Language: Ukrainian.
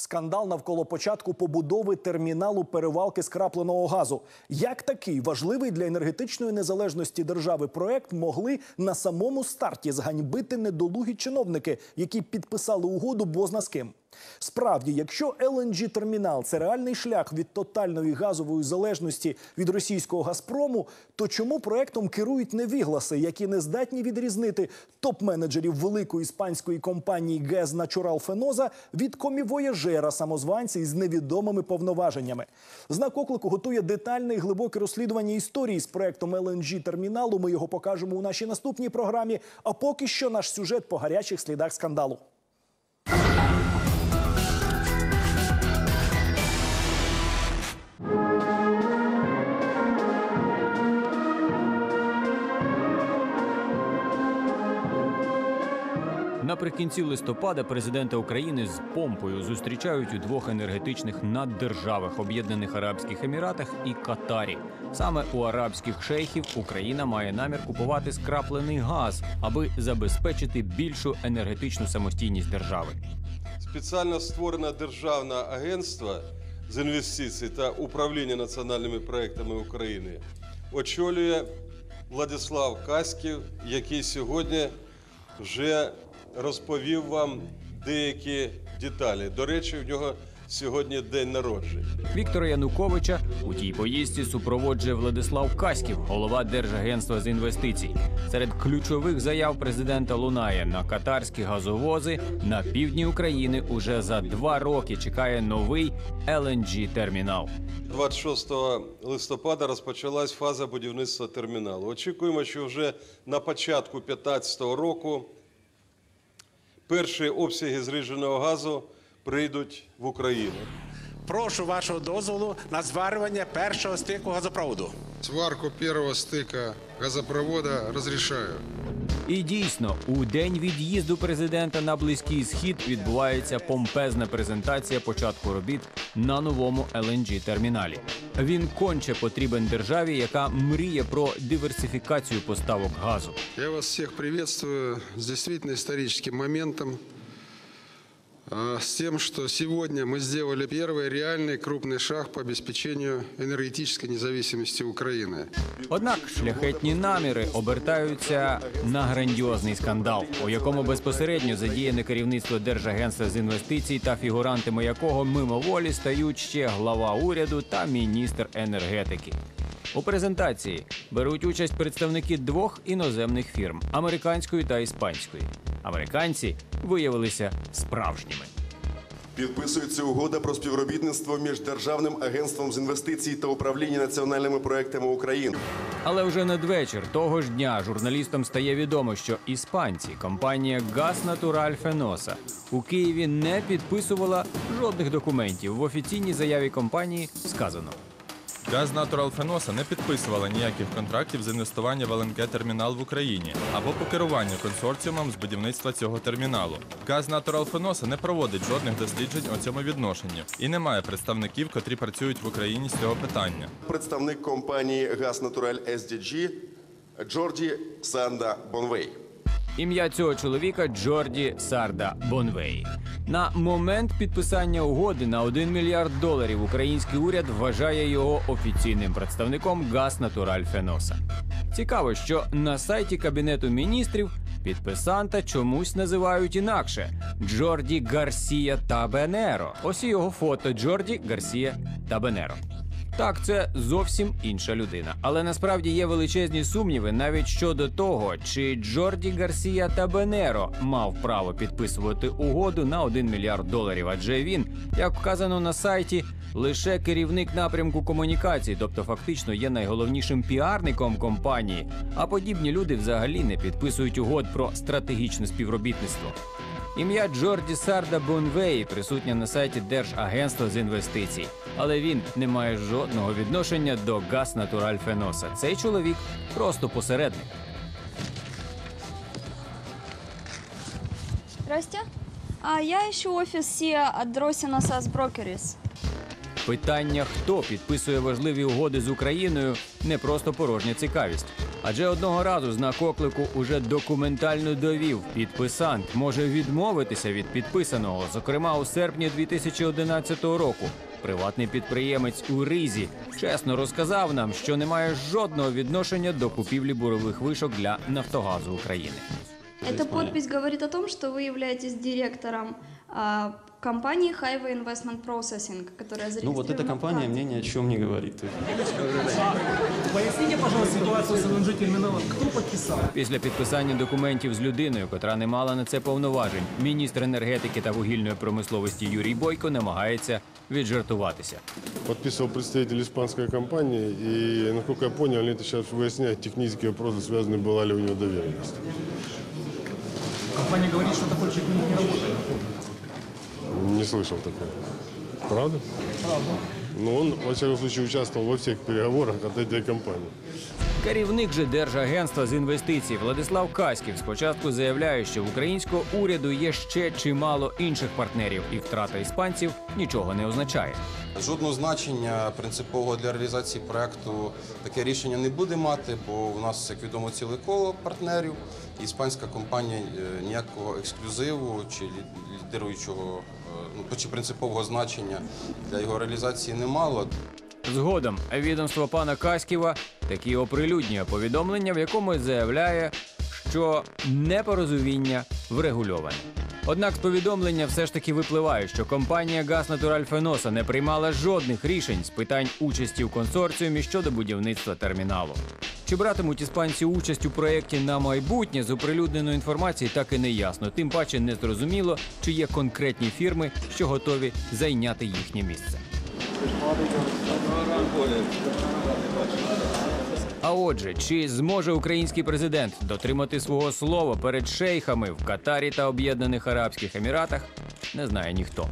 Скандал навколо початку побудови терміналу перевалки скрапленого газу. Як такий важливий для енергетичної незалежності держави проект могли на самому старті зганьбити недолугі чиновники, які підписали угоду бозна з ким? Справді, якщо lng термінал це реальний шлях від тотальної газової залежності від російського Газпрому, то чому проектом керують невігласи, які не здатні відрізнити топ-менеджерів великої іспанської компанії ГЕЗ Начурал Феноза від комівояжера самозванця із невідомими повноваженнями? Знак оклику готує детальне і глибоке розслідування історії з проектом lng терміналу. Ми його покажемо у нашій наступній програмі. А поки що наш сюжет по гарячих слідах скандалу. Наприкінці листопада президента України з помпою зустрічають у двох енергетичних наддержавах Об'єднаних Арабських Еміратах і Катарі. Саме у арабських шейхів Україна має намір купувати скраплений газ, аби забезпечити більшу енергетичну самостійність держави. Спеціально створене державне агентство з інвестицій та управління національними проектами України очолює Владислав Каськів, який сьогодні вже розповів вам деякі деталі. До речі, в нього сьогодні день народження. Віктора Януковича у тій поїздці супроводжує Владислав Каськів, голова Держагентства з інвестицій. Серед ключових заяв президента лунає на катарські газовози на півдні України уже за два роки чекає новий lng термінал 26 листопада розпочалась фаза будівництва терміналу. Очікуємо, що вже на початку 2015 року перші обсяги зрідженого газу прийдуть в Україну. Прошу вашого дозволу на зварювання першого стику газопроводу. Сварку першого стика газопровода разрешаю. І дійсно, у день від'їзду президента на близький схід відбувається помпезна презентація початку робіт на новому lng терміналі. Він конче потрібен державі, яка мріє про диверсифікацію поставок газу. Я вас всіх приветствую з дійсно історичним моментом, с тем, что сегодня мы сделали первый реальный крупный шаг по обеспечению энергетической независимости Украины. Однак шляхетні наміри обертаються на грандіозний скандал, у якому безпосередньо задіяне керівництво Держагентства з інвестицій та фігурантами якого мимоволі стають ще глава уряду та міністр енергетики. У презентації беруть участь представники двох іноземних фірм американської та іспанської. Американці виявилися справжніми. Підписується угода про співробітництво між Державним агентством з інвестицій та управління національними проектами України. Але вже надвечір того ж дня журналістам стає відомо, що іспанці, компанія Газ Натураль Феноса у Києві не підписувала жодних документів. В офіційній заяві компанії сказано. Газ Natural Феноса не підписувала ніяких контрактів з інвестування в ЛНГ-термінал в Україні або по керуванню консорціумом з будівництва цього терміналу. Газ Natural Феноса не проводить жодних досліджень у цьому відношенні і не має представників, котрі працюють в Україні з цього питання. Представник компанії Газ Натураль SDG Джорді Санда Бонвей. Ім'я цього чоловіка Джорді Сарда Бонвей. На момент підписання угоди на 1 мільярд доларів український уряд вважає його офіційним представником Газ Натураль Феноса. Цікаво, що на сайті Кабінету міністрів підписанта чомусь називають інакше Джорді Гарсія Табенеро. Ось і його фото Джорді Гарсія Табенеро. Так, це зовсім інша людина. Але насправді є величезні сумніви навіть щодо того, чи Джорді Гарсія Табенеро мав право підписувати угоду на 1 мільярд доларів. Адже він, як вказано на сайті, лише керівник напрямку комунікацій, тобто фактично є найголовнішим піарником компанії. А подібні люди взагалі не підписують угод про стратегічне співробітництво. Ім'я Джорді Сарда Бонвей присутнє на сайті Держагентства з інвестицій, але він не має жодного відношення до Газ Натураль Феноса. Цей чоловік просто посередник. Здрасте. А я ищу SIA от Дросина SAS Brokers. Питання, хто підписує важливі угоди з Україною, не просто порожня цікавість. Адже одного разу знак оклику уже документально довів. Підписант може відмовитися від підписаного, зокрема у серпні 2011 року. Приватний підприємець у Ризі чесно розказав нам, що не має жодного відношення до купівлі бурових вишок для Нафтогазу України. Эта подпись говорит о том, что вы являетесь директором компании Highway Investment Processing, которая зарегистрирована Ну вот эта в компания Канаде. мне ни о чем не говорит. То есть Поясните, пожалуйста, ситуацию с ЛНЖ терминалом. Кто подписал? Після підписання документів з людиною, котра не мала на це повноважень, міністр енергетики та вугільної промисловості Юрій Бойко намагається віджартуватися. Подписывал представитель испанской компании, и, насколько я понял, они это сейчас выясняют технические вопросы, связанные, была ли у него доверенность. Компания говорит, что такой чек не работает. Слышал такое. Правда? Правда. Но он, во всяком случае, участвовал во всех переговорах от этой компании. Керівник же Держагентства з інвестицій Владислав Каськів спочатку заявляє, що в українського уряду є ще чимало інших партнерів, і втрата іспанців нічого не означає. Жодного значення принципового для реалізації проекту таке рішення не буде мати, бо у нас, як відомо, ціле коло партнерів. Іспанська компанія е, ніякого ексклюзиву чи лі- лідируючого е, ну, чи принципового значення для його реалізації не мало. Згодом відомство пана Каськіва такі оприлюднює повідомлення, в якому заявляє, що непорозуміння врегульоване. Однак з повідомлення все ж таки випливає, що компанія Газ Натураль Феноса не приймала жодних рішень з питань участі в консорціумі щодо будівництва терміналу. Чи братимуть іспанці участь у проєкті на майбутнє з оприлюдненої інформації так і не ясно. Тим паче не зрозуміло, чи є конкретні фірми, що готові зайняти їхнє місце. А отже, чи зможе український президент дотримати свого слова перед шейхами в Катарі та Об'єднаних Арабських Еміратах, не знає ніхто.